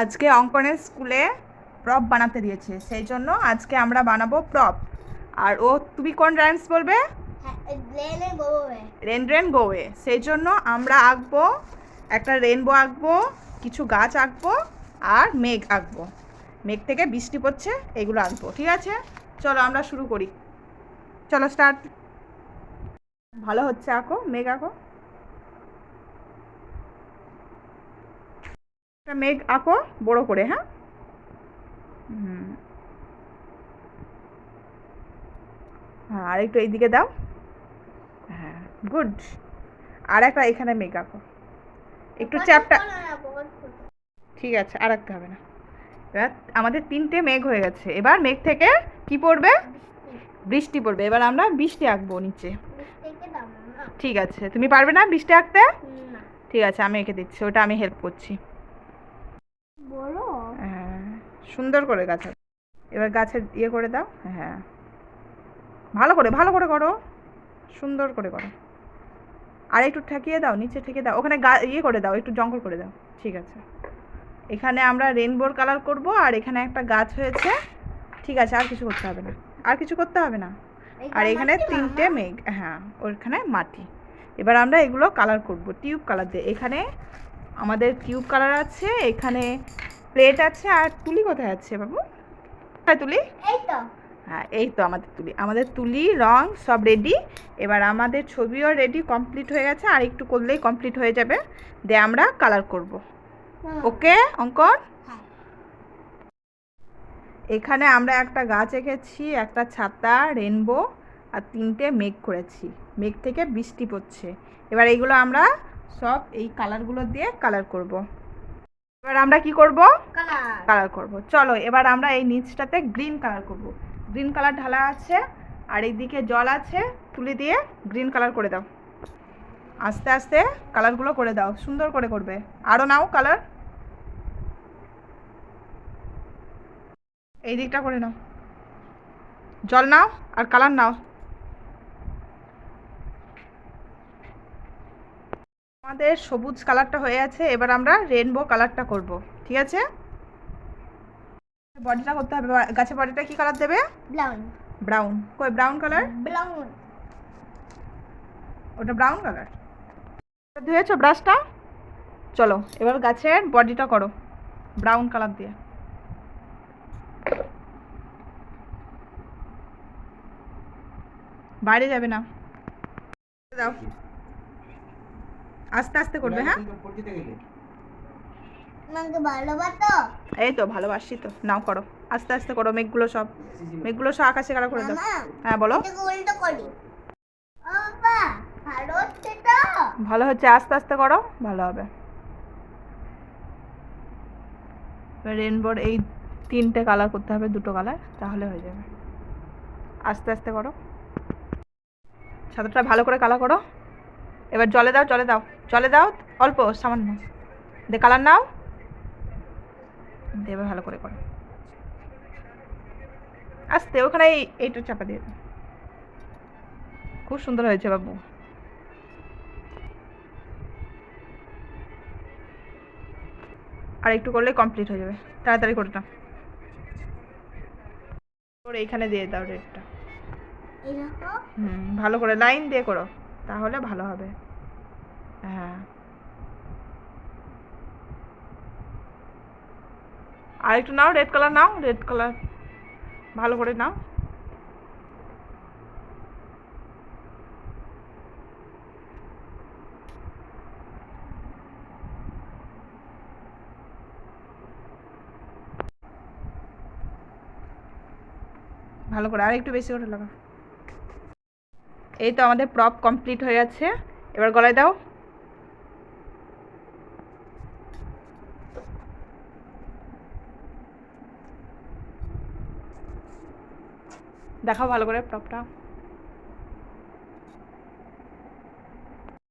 আজকে অঙ্কনের স্কুলে প্রপ বানাতে দিয়েছে সেই জন্য আজকে আমরা বানাবো প্রপ আর ও তুমি কোন ডান্স বলবে? রেন রেন গোয়ে সেই জন্য আমরা আঁকবো একটা রেনবো আঁকবো কিছু গাছ আঁকবো আর মেঘ আঁকবো। মেঘ থেকে বৃষ্টি পড়ছে এগুলো আঁকবো ঠিক আছে? চলো আমরা শুরু করি। চলো স্টার্ট ভালো হচ্ছে আঁকো মেঘ আঁকো। একটা মেঘ আঁকো বড় করে হ্যাঁ? হুম। হ্যাঁ আর একটু এইদিকে দাও। হ্যাঁ গুড। আর একটা এখানে মেঘ আঁকো। একটু চ্যাপটা ঠিক আছে আর আঁকতে হবে না। এবার আমাদের তিনটে মেঘ হয়ে গেছে। এবার মেঘ থেকে কি পড়বে? বৃষ্টি। পড়বে। এবার আমরা বৃষ্টি আঁকবো নিচে। ঠিক আছে। তুমি পারবে না বৃষ্টি আঁকতে? ঠিক আছে আমি এঁকে দিচ্ছি। ওটা আমি হেল্প করছি। হ্যাঁ সুন্দর করে গাছ এবার গাছের ইয়ে করে দাও হ্যাঁ। ভালো করে ভালো করে করো সুন্দর করে করো। আর একটু ঠেকিয়ে দাও নিচে ঠেকিয়ে দাও ওখানে গা ইয়ে করে দাও একটু জঙ্গল করে দাও ঠিক আছে। এখানে আমরা রেনবোর কালার করব আর এখানে একটা গাছ হয়েছে ঠিক আছে আর কিছু করতে হবে না আর কিছু করতে হবে না। আর এখানে তিনটে মেঘ হ্যাঁ ওইখানে মাটি। এবার আমরা এগুলো কালার করব টিউব কালার দিয়ে। এখানে আমাদের টিউব কালার আছে এখানে প্লেট আছে আর তুলি কোথায় আছে বাবু? হ্যাঁ তুলি? এই তো। হ্যাঁ এই তো আমাদের তুলি। আমাদের তুলি রং সব রেডি এবার আমাদের ছবিও রেডি কমপ্লিট হয়ে গেছে। আর একটু করলেই কমপ্লিট হয়ে যাবে। দিয়ে আমরা কালার করব। ওকে অঙ্কন? হ্যাঁ। এখানে আমরা একটা গাছ এঁকেছি একটা ছাতা রেনবো আর তিনটে মেঘ করেছি। মেঘ থেকে বৃষ্টি পড়ছে। এবার এইগুলো আমরা সব এই কালারগুলো দিয়ে কালার করব। এবার আমরা কি করব? কালার করব। চলো এবার আমরা এই নিচটাতে গ্রিন কালার করব। গ্রিন কালার ঢালা আছে আর এইদিকে জল আছে তুলি দিয়ে গ্রিন কালার করে দাও। আস্তে আস্তে কালারগুলো করে দাও সুন্দর করে করবে। আরও নাও কালার এই দিকটা করে নাও। জল নাও আর কালার নাও। আমাদের সবুজ কালারটা হয়ে আছে এবার আমরা রেনবো কালারটা করব ঠিক আছে? বডিটা করতে হবে গাছের বডিটা কি কালার দেবে? ব্রাউন ব্রাউন কই ব্রাউন কালার ব্রাউন ওটা ব্রাউন কালার ধুয়েছো ব্রাশটা চলো এবার গাছের বডিটা করো ব্রাউন কালার দিয়ে। বাইরে যাবে না। দাও। আস্তে আস্তে করবে হ্যাঁ? এই তো ভালোবাসি তো। নাও করো। আস্তে আস্তে করো মেঘগুলো সব। মেঘগুলো সব আকাশে কালার করে দাও। হ্যাঁ বলো। করি। ভালো হচ্ছে ভালো হচ্ছে। আস্তে আস্তে করো ভালো হবে। রেনবোর এই তিনটে কালার করতে হবে দুটো কালার তাহলে হয়ে যাবে। আস্তে আস্তে করো। ছাতাটা ভালো করে কালার করো। এবার জলে দাও জলে দাও জলে দাও অল্প সামান্য। দে কালার নাও। দিয়ে এবার ভালো করে করো। আস্তে ওখানে এই এইটা চাপা দিয়ে দাও। খুব সুন্দর হয়েছে বাবু। আর একটু করলে কমপ্লিট হয়ে যাবে। তাড়াতাড়ি করে নাও ওর এইখানে দিয়ে দাও রেডটা এরকম? হুম ভালো করে লাইন দিয়ে করো। তাহলে ভালো হবে। হ্যাঁ। আর একটু নাও রেড কালার নাও রেড কালার ভালো করে নাও। ভালো করে আর একটু বেশি করে লাগাও। এই তো আমাদের প্রপ কমপ্লিট হয়ে যাচ্ছে এবার গলায় দাও। দেখাও ভালো করে প্রপটা